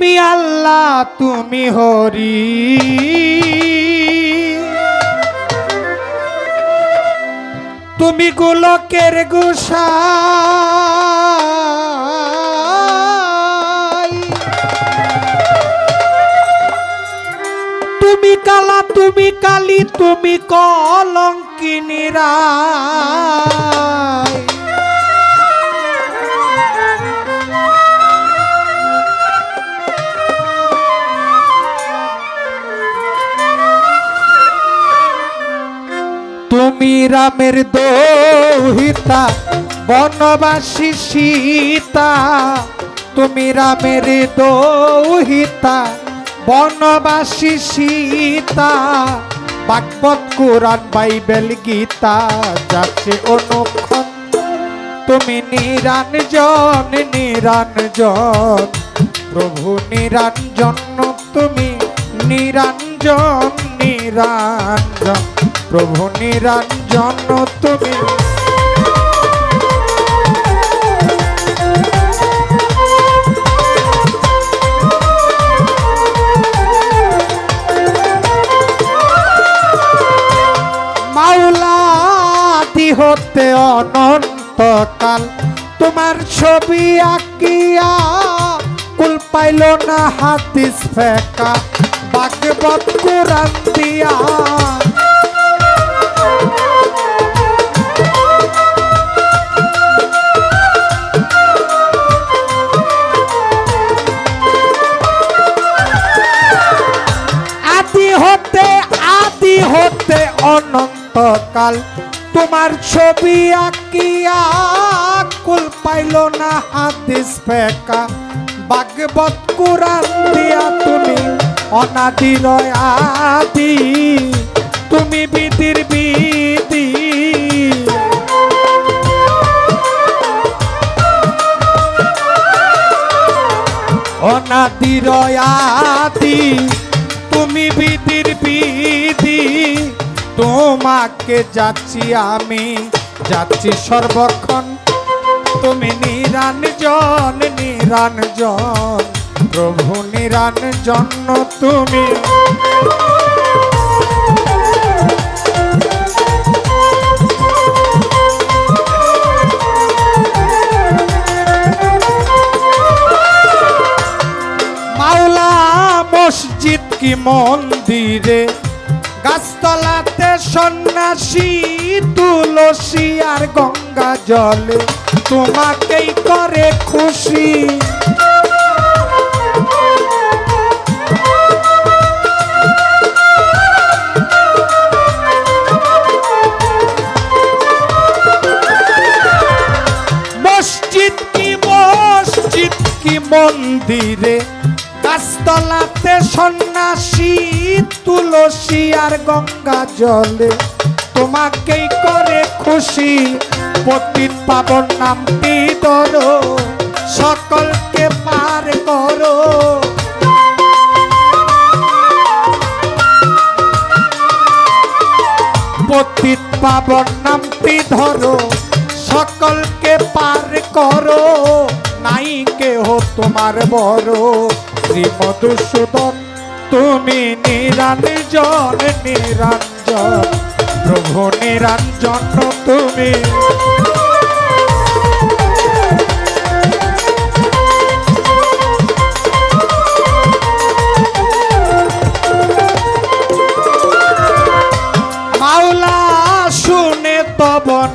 তুমি আল্লাহ তুমি হরি। তুমি গোলকের গোসাই। তুমি কালা তুমি কালি তুমি কলঙ্কিনী তুমি রামের দোহিতা, বনবাসী সীতা। তুমি রামের দোহিতা, বনবাসী সীতা। বাগবত কোরআন, বাইবেল, গীতা যাচ্ছে অনুক্ষণ। তুমি নিরঞ্জন নিরঞ্জন। প্রভু নিরঞ্জন, তুমি নিরঞ্জন নিরঞ্জন। প্রভু নিরঞ্জন, তুমি হতে অনন্তকাল, তোমার ছবি আঁকিয়া কুল পাইল না হাতিস ফেকা কোরআন দিয়া। হতে অনন্তকাল। তোমার ছবি আঁকিয়া কুল পাইল না হাদিস ফেকা। বাগবত কোরআন দিয়া তুমি অনাদি রয় আদি। তুমি বিতির বিধি অনাদি রয় আদি তুমি বিতির বিধি তোমাকে যাচ্ছি আমি, যাচ্ছি সর্বক্ষণ। তুমি নিরঞ্জন নিরঞ্জন, প্রভু নিরঞ্জন তুমি। মসজিদ কি মন্দিরে? গাছতলাতে সন্ন্যাসী তুলসী আর গঙ্গা জলে। তোমাকেই করে খুশি। সন্ন্যাসী, তুলসী আর গঙ্গা জলে। তোমাকেই করে খুশি, পতিত পাবন নামটি ধরো সকলকে পার করো। পতিত পাবন নামটি ধরো, সকলকে পার করো, নাই কেহ তোমার বড়। শ্রী মধুসূদন তুমি নিরঞ্জন নিরঞ্জন প্রভু নিরঞ্জন তুমি।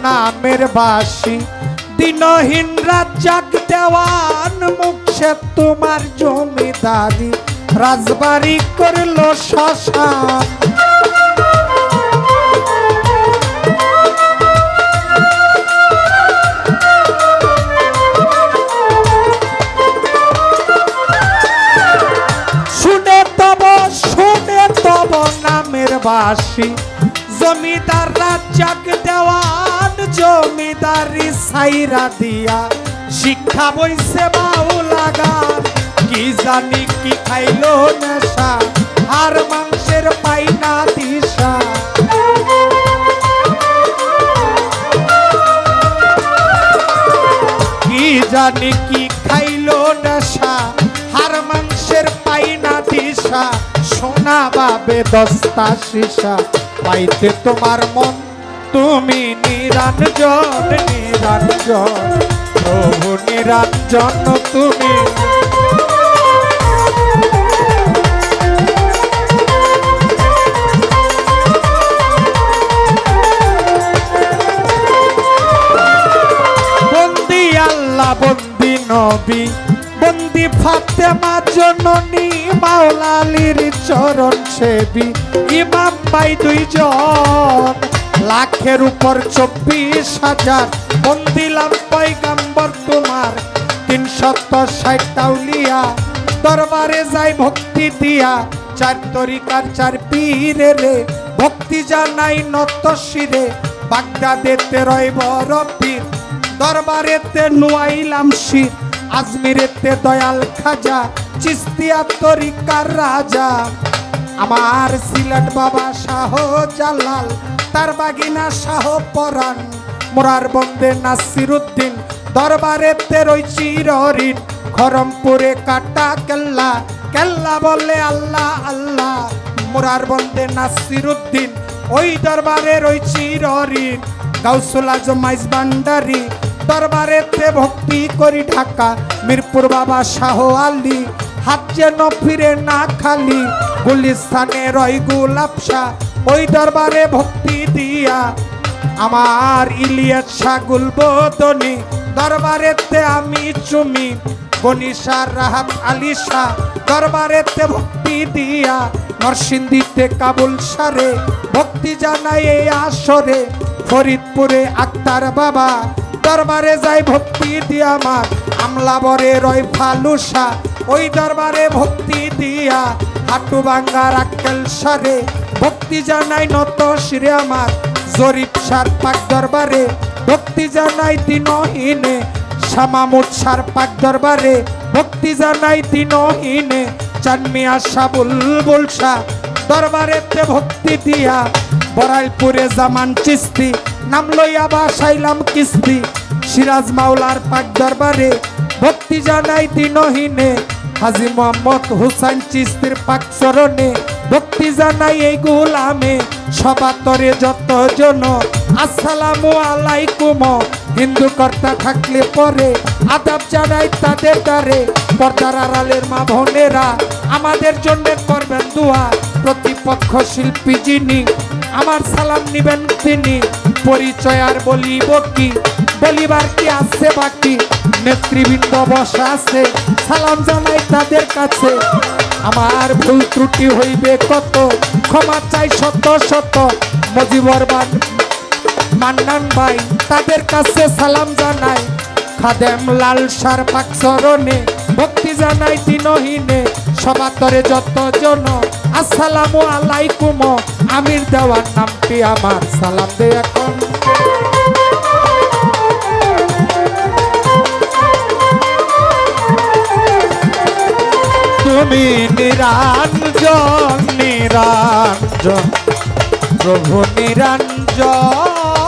নামের বাসি দিনহীন রাজ্জাক দেওয়ান মুখে তোমার জমিদারি রাজবাড়ি করল শ্মশান। শুনে তব শুনে তব নামের বাসি। জমিদার রাজ্জাক দেওয়ান, জমিদারি সাইরা দিয়া। শিক্ষা বইছে বাউলা গান কি জানি কি খাইলো নেশা, আর মাংসের পাইনা দিশা। কি জানি কি খাইলো নেশা হার মাংসের জ্বালাবে দস্তা সীসা, পাইতে তোমার মন, তুমি নিরঞ্জন নিরঞ্জন। প্রভু নিরঞ্জন তুমি বন্দি আল্লাহ বন্দি নবী, বন্দি ফাতেমা জননী, মাওলালির চরণ সেবী, ইমাম দুইজন। লাখের উপর চব্বিশ হাজার বন্দিলাম পয়গাম্বর তোমার। তিনশত ষাট তাউলিয়া দরবারে যাই ভক্তি দিয়া। চার তরিকার চার পীরে রে ভক্তি জানাই নত শিরে। বাগদাদেতে রয় বড় পীর দরবারেতে নুয়াইলাম শির। আজমিরেতে দয়াল খাজা, চিস্তিয়া তরিকার রাজা। আমার সিলেট বাবা শাহ জালাল তার বাগিনা শাহ পরাণ। মোরার বন্দে নাসির উদ্দিন দরবারেতে রই চিররিন খরমপুরে কাটা কেল্লা কেল্লা বলে আল্লাহ আল্লাহ। মোরার বন্দে নাসির উদ্দিন ওই দরবারে রই চিররিন গাউসুল আজম মাইজ ভান্ডারি দরবারেতে ভক্তি করি ঢাকা। মিরপুর বাবা শাহ আলী, হাত যেন ফিরে না খালি। গুলিস্তানে রয় গুলাপসা ওই দরবারে ভক্তি দিয়া। আমার ইলিয়াস শাগুল বদনি, দরবারেতে আমি চুমি। গনিশার রাহাত আলিশা দরবারেতে ভক্তি দিয়া। নরসিংদীতে কাবুল সারে, ভক্তি জানাই এই আসরে। ফরিদপুরে আক্তার বাবা, দরবারে যাই ভক্তি দিয়া আমার আমলা বরে রয় ফালুসা ওই দরবারে ভক্তি দিয়া। হাটু ভাঙ্গার আক্কেল সারে, ভক্তি জানাই নত শিরে আমার। জরিপ সার পাক দরবারে, ভক্তি জানাই দিনহীনে। শামামুদ সার পাক দরবারে, ভক্তি জানাই দিনহীনে। চানমিয়া সাবুল বুলসা দরবারেতে ভক্তি দিয়া। বরাইলপুরে জামান চিস্তি, নাম লইয়া বাসাইলাম কিস্তি। সিরাজ মাওলার পাক দরবারে, ভক্তি জানাই দিনহীনে। হাজি মোহাম্মদ হুসাইন চিস্তির পাক চরণে ভক্তি জানাই এই গুলামে। সবাতরে যত জন আসসালামু আলাইকুম। হিন্দু কর্তা থাকলে পরে আদাব জানাই তাদের দ্বারে। পর্দার আড়ালের মা বোনেরা আমাদের জন্য করবেন দোয়া। প্রতিপক্ষ শিল্পী যিনি, আমার সালাম নিবেন তিনি। পরিচয় আর বলিব কি? বলিবার কি আছে বাকি? নেতৃবৃন্দ বসা আছে, সালাম জানাই তাদের কাছে। আমার ভুল ত্রুটি হইবে কত? ক্ষমা চাই শত শত। মজিবর বান, মান্নান ভাই, তাদের কাছে সালাম জানাই। খাদেম লাল সার পাক চরণে, ভক্তি জানাই দিনহীনে। সবাতরে যত জন আসসালামু আলাইকুম। আমির দেওয়ার নামটি আমার। সালাম দে এখন। তুমি নিরঞ্জন নিরঞ্জন। প্রভু নিরঞ্জন।